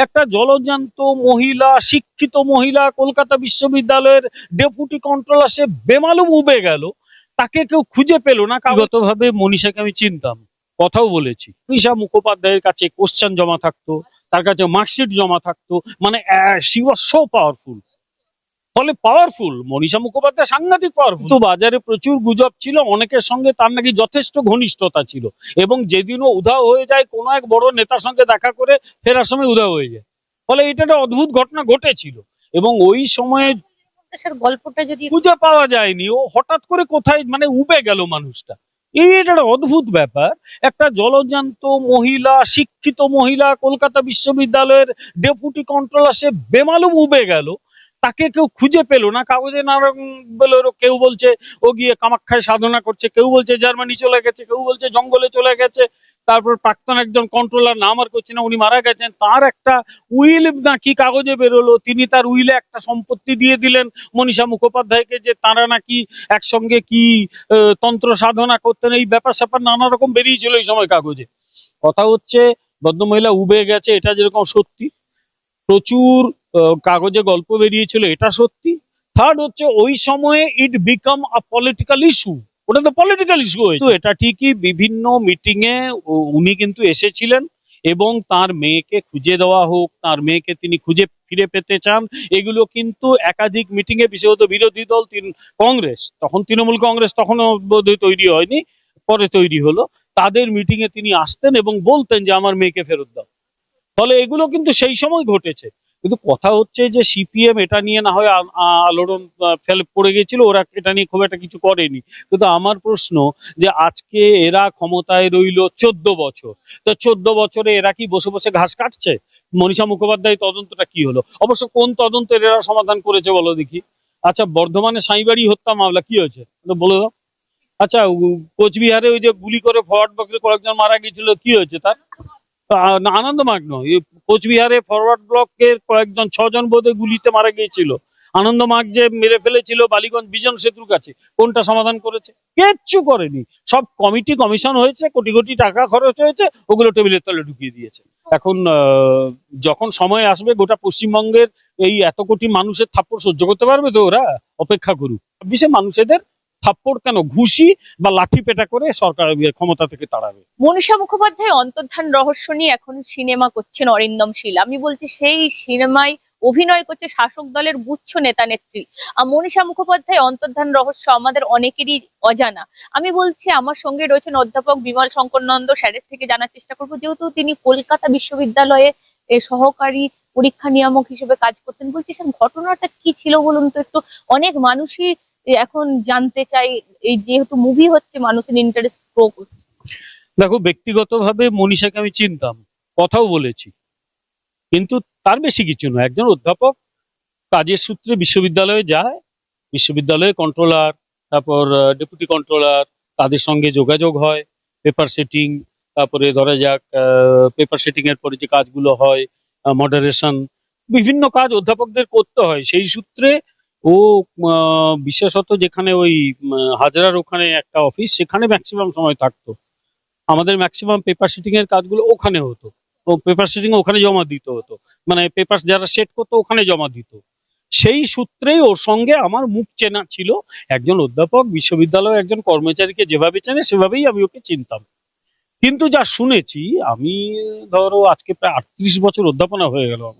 একটা জলজান্ত মহিলা শিক্ষিত মহিলা কলকাতা বিশ্ববিদ্যালয়ের ডেপুটি কন্ট্রোলার সে বেমালুম উবে গেল। তাকে কেউ খুঁজে পেল না। কাগতভাবে মনীষাকে আমি চিনতাম কথাও বলেছি। মনীষা মুখোপাধ্যায়ের কাছে কোশ্চেন জমা থাকতো তার কাছে মার্কশিট জমা থাকতো মানে সি ওয়াজ সো পাওয়ারফুল ফলে পাওয়ারফুল মনীষা মুখোপাধ্যায় সাংঘাতিক পাওয়ারফুল তো বাজারে প্রচুর গুজব ছিল অনেকের সঙ্গে তার নাকি যথেষ্ট ঘনিষ্ঠতা ছিল। এবং যেদিনও উধাও হয়ে যায় কোনো এক বড় নেতার সঙ্গে দেখা করে ফেরার সময় উধাও হয়ে যায়। ফলে এটা একটা অদ্ভুত ঘটনা ঘটেছিল। এবং ওই সময়ে গল্পটা যদি খুঁজে পাওয়া যায়নি। ও হঠাৎ করে কোথায় মানে উবে গেল মানুষটা। এই এটা একটা অদ্ভুত ব্যাপার। একটা জলজান্ত মহিলা শিক্ষিত মহিলা কলকাতা বিশ্ববিদ্যালয়ের ডেপুটি কন্ট্রোলার সে বেমালুম উবে গেল। তাকে কেউ খুঁজে পেল না। কাগজে নানারকম বলে কেউ বলছে, ও গিয়ে কামাখ্যায় সাধনা করছে, কেউ বলছে জার্মানি চলে গেছে, কেউ বলছে জঙ্গলে চলে গেছে, তারপর প্রাক্তন একজন কন্ট্রোলার নাম আর করছে না, উনি মারা গেছেন। তার একটা উইল নাকি কাগজে বেরোলো, তিনি তার উইলে একটা সম্পত্তি দিয়ে দিলেন মনীষা মুখোপাধ্যায়কে যে তারা নাকি একসঙ্গে কি তন্ত্র সাধনা করতেন, এই ব্যাপার স্যাপার নানা রকম বেরিয়েছিল এই সময় কাগজে। কথা হচ্ছে, ভদ্রমহিলা উবে গেছে, এটা যেরকম সত্যি। প্রচুর কাগজে গল্প বেরিয়েছিল, এটা সত্যি। থার্ড হচ্ছে, ওই সময়ে it became a political issue ওটা তো পলিটিক্যাল ইস্যু হয়েছে। এটা ঠিকই বিভিন্ন মিটিং এ উনি কিন্তু এসেছিলেন এবং তার মেয়েকে খুঁজে দেওয়া হোক, তার মেয়েকে তিনি খুঁজে ফিরে পেতে চান, এগুলো কিন্তু একাধিক মিটিং এ বিশেষত বিরোধী দল, তিন, কংগ্রেস, তখন তৃণমূল কংগ্রেস তখনও বোধহয় তৈরি হয়নি, পরে তৈরি হলো। তাদের মিটিং এ তিনি আসতেন এবং বলতেন যে, আমার মেয়েকে ফেরত দাও। ফলে এগুলো কিন্তু সেই সময় ঘটেছে। কিন্তু কথা হচ্ছে যে সিপিএম এটা নিয়ে না হয় আলোড়ন ফেলে পড়ে গেছিল, ওরা এটা নিয়ে খুব একটা কিছু করেনি। কিন্তু আমার প্রশ্ন যে আজকে এরা ক্ষমতায় রইল চোদ্দ বছর, তো চোদ্দ বছরে এরা কি বসে বসে ঘাস কাটছে? মনীষা মুখোপাধ্যায় তদন্তটা কি হলো? অবশ্য কোন তদন্তের এরা সমাধান করেছে বলো দেখি। আচ্ছা বর্ধমানে সাঁইবাড়ি হত্যা মামলা, কি হয়েছে? বলে দাও। আচ্ছা কোচবিহারে ওই যে গুলি করে ফরওয়ার্ড ব্লকে কয়েকজন মারা গিয়েছিল, কি হয়েছে তার? আহ, না, আনন্দমার্গ নয় এই কোচবিহারে ফরওয়ার্ড ব্লকের কয়েকজন ছজন বোধে গুলিতে মারা গিয়েছিল। আনন্দমার্গ যে মেরে ফেলেছিল বালিগঞ্জ বিজন সেতুর কাছে কোনটা সমাধান করেছে? কিচ্ছু করেনি। সব কমিটি কমিশন হয়েছে কোটি কোটি টাকা খরচ হয়েছে ওগুলো টেবিলের তলে ঢুকিয়ে দিয়েছে। এখন যখন সময় আসবে গোটা পশ্চিমবঙ্গের এই এত কোটি মানুষের থাপ্পড় সহ্য করতে পারবে তো ওরা? অপেক্ষা করুক। বিশেষ মানুষেদের থাপ্পড় কেন? ঘুষি বা লাঠি পেটা করে সরকার ক্ষমতা থেকে তাড়াবে? মনীষা মুখোপাধ্যায়, অন্তর্ধান রহস্য নিয়ে এখন সিনেমা করছেন অরিন্দম শীল। আমি বলছি সেই সিনেমায় অভিনয় করছে শাসক দলের গুচ্ছ নেতা নেত্রী। আর মনীষা মুখোপাধ্যায়, অন্তর্ধান রহস্য আমাদের অনেকেরই অজানা। আমি বলছি আমার সঙ্গে রয়েছেন অধ্যাপক বিমল শঙ্কর নন্দ স্যারের থেকে জানার চেষ্টা করব। যেহেতু তিনি কলকাতা বিশ্ববিদ্যালয়ে সহকারী পরীক্ষা নিয়ামক হিসেবে কাজ করতেন, বলছি স্যার, ঘটনাটা কি ছিল বলুন তো? একটু অনেক মানুষই এখন জানতে চাই, এই যেহেতু মুভি হচ্ছে, মানুষের ইন্টারেস্ট প্রো করছে। দেখো, ব্যক্তিগতভাবে মনীষাকে আমি চিনতাম, কথাও বলেছি। কিন্তু তার বেশি কিছু নয়। একজন অধ্যাপক কাজের সূত্রে বিশ্ববিদ্যালয়ে যায় বিশ্ববিদ্যালয়ে কন্ট্রোলার তারপর ডেপুটি কন্ট্রোলার তাদের সঙ্গে যোগাযোগ হয় পেপার সেটিং তারপরে ধরা যাক পেপার সেটিং এর পরে যে কাজগুলো হয় মডারেশন বিভিন্ন কাজ অধ্যাপকদের করতে হয়। সেই সূত্রে ও বিশেষত যেখানে ওই হাজরার ওখানে একটা অফিস সেখানে ম্যাক্সিমাম সময় থাকতো। আমাদের ম্যাক্সিমাম পেপার শিটিং এর কাজগুলো ওখানে হতো। ও পেপার শিটিং ওখানে জমা দিতে হতো। মানে পেপার যারা সেট করতো, ওখানে জমা দিত। সেই সূত্রেই ওর সঙ্গে আমার মুখ চেনা ছিল। একজন অধ্যাপক, বিশ্ববিদ্যালয়ের একজন কর্মচারীকে যেভাবে চেনে, সেভাবেই আমি ওকে চিনতাম। কিন্তু যা শুনেছি, আমি ধরো আজকে প্রায় আটত্রিশ বছর অধ্যাপনা হয়ে গেল আমার।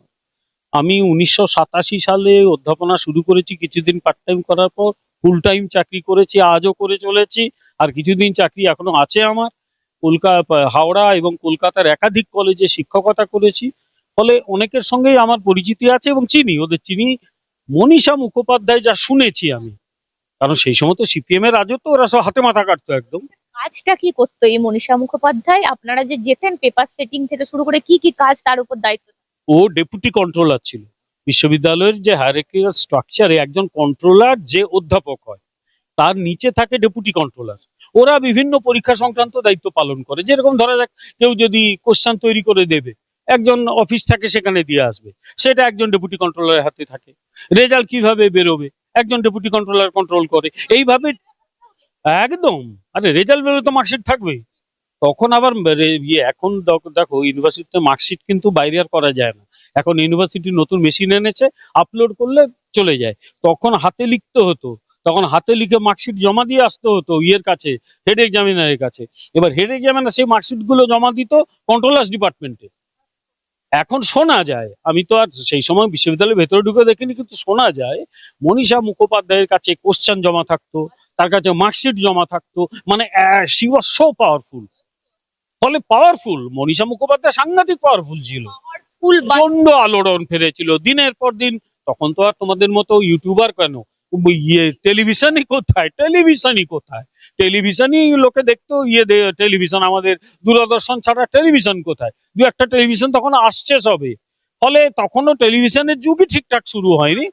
আমি উনিশশো সাতাশি সালে অধ্যাপনা শুরু করেছি, কিছুদিন পার্ট টাইম করার পর ফুল টাইম চাকরি করেছি, আজও করে চলেছি আর কিছুদিন চাকরি এখনও আছে আমার। কলকাতা হাওড়া এবং কলকাতার একাধিক কলেজে শিক্ষকতা করেছি, ফলে অনেকের সঙ্গেই আমার পরিচিতি আছে এবং চিনি, ওদের চিনি মনীষা মুখোপাধ্যায় যা শুনেছি আমি। কারণ সেই সময় তো সিপিএম এর রাজত্ব, ওরা সব হাতে মাথা কাটতো একদম। কাজটা কি করতো এই মনীষা মুখোপাধ্যায়? আপনারা যে যেতেন পেপার সেটিং থেকে শুরু করে কি কি কাজ তার উপর দায়িত্ব ও ডেপুটি কন্ট্রোলার ছিল। বিশ্ববিদ্যালয়ের যে হায়ারার্কিক্যাল স্ট্রাকচারে একজন কন্ট্রোলার যে অধ্যাপক হয়, তার নিচে থাকে ডেপুটি কন্ট্রোলার ওরা বিভিন্ন পরীক্ষা সংক্রান্ত দায়িত্ব পালন করে। যেরকম ধরা যাক, কেউ যদি কোশ্চান তৈরি করে দেবে, একজন অফিস থাকে সেখানে দিয়ে আসবে। সেটা একজন ডেপুটি কন্ট্রোলারের হাতে থাকে। রেজাল্ট কীভাবে বেরোবে, একজন ডেপুটি কন্ট্রোলার কন্ট্রোল করে। এইভাবে একদম। আরে রেজাল্ট বেরোলে তো মার্কশিট থাকবেই। তখন আবার ইয়ে এখন দেখ- ইউনিভার্সিটিতে মার্কশিট কিন্তু বাইরে আর করা যায় না। এখন ইউনিভার্সিটি নতুন মেশিন এনেছে, আপলোড করলে চলে যায়। তখন হাতে লিখতে হতো। তখন হাতে লিখে মার্কশিট জমা দিয়ে আসতে হতো ইয়ের কাছে হেড এক্সামিনারের কাছে। এবার হেড এক্সামিনার সেই মার্কশিটগুলো জমা দিত কন্ট্রোলার্স ডিপার্টমেন্টে এখন শোনা যায়, আমি তো আর সেই সময় বিশ্ববিদ্যালয়ের ভেতরে ঢুকে দেখিনি, কিন্তু শোনা যায়, মনীষা মুখোপাধ্যায়ের কাছে কোশ্চেন জমা থাকতো, তার কাছে মার্কশিট জমা থাকতো মানে শি ওয়াজ সো পাওয়ারফুল ফলে পাওয়ারফুল মনীষা মুখোপাধ্যায় সাংঘাতিক পাওয়ারফুল ছিল। প্রচণ্ড আলোড়ন ফেলেছিল। দিনের পর দিন তখন তো আর তোমাদের মতো ইউটিউবার কেন? ইয়ে টেলিভিশনই কোথায়? টেলিভিশনই কোথায়? টেলিভিশনই লোকে দেখতো ইয়ে দে- টেলিভিশন আমাদের দূরদর্শন ছাড়া টেলিভিশন কোথায়? দু একটা টেলিভিশন তখন আসছে সবে। ফলে তখনও টেলিভিশনের যুগই ঠিকঠাক শুরু হয়নি।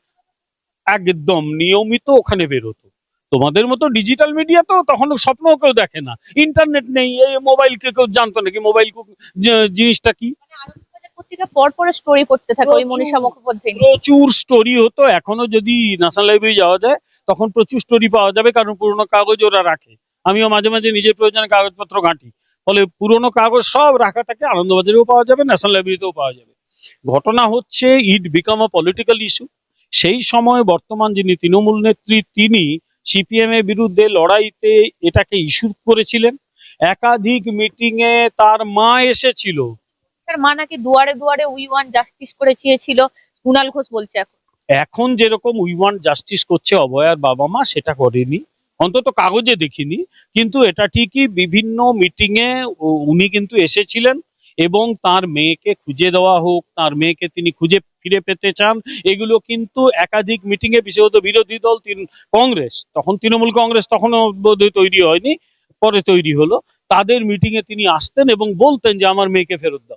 একদম নিয়মিত ওখানে বেরোতো। তোমাদের মতো ডিজিটাল মিডিয়া তো তখন স্বপ্ন কেউ দেখে না। ইন্টারনেট নেই এই মোবাইল কে কেউ জানতো নাকি মোবাইল জিনিসটা কি? মানে আনন্দবাজার পত্রিকা পর পর স্টোরি করতে থাকে প্রচুর। স্টোরি হতো। এখনও যদি ন্যাশনাল লাইব্রেরি যাওয়া যায় তখন প্রচুর স্টোরি পাওয়া যাবে কারণ পুরোনো কাগজ ওরা রাখে। আমিও মাঝে মাঝে নিজের প্রয়োজনে কাগজপত্র ঘাঁটি। ফলে পুরোনো কাগজ সব রাখা থাকে আনন্দবাজারেও পাওয়া যাবে ন্যাশনাল লাইব্রেরিতেও পাওয়া যাবে। ঘটনা হচ্ছে it became a political issue সেই সময় বর্তমান যিনি তৃণমূল নেত্রী তিনি সিপিএম এর বিরুদ্ধে লড়াইতে এটাকে ইস্যু করেছিলেন। একাধিক মিটিং এ তার মা এসেছিল। তার মা নাকি দুয়ারে দুয়ারে উই ওয়ান জাস্টিস করে চেয়েছিল কুণাল ঘোষ বলছে এখন। এখন যেরকম উই ওয়ান জাস্টিস করছে অভয়ার বাবা মা সেটা করেনি। অন্তত কাগজে দেখিনি কিন্তু এটা ঠিকই বিভিন্ন মিটিং এ উ- উনি কিন্তু এসেছিলেন। এবং তার মেয়েকে খুঁজে দেওয়া হোক, তার মেয়েকে তিনি খুঁজে ফিরে পেতে চান, এগুলো কিন্তু একাধিক মিটিং এ বিশেষত বিরোধী দল, তিন- কংগ্রেস, তখন তৃণমূল কংগ্রেস তখনও বোধহয় তৈরি হয়নি, পরে তৈরি হলো, তাদের মিটিং এ তিনি আসতেন এবং বলতেন যে, আমার মেয়েকে ফেরত দাও।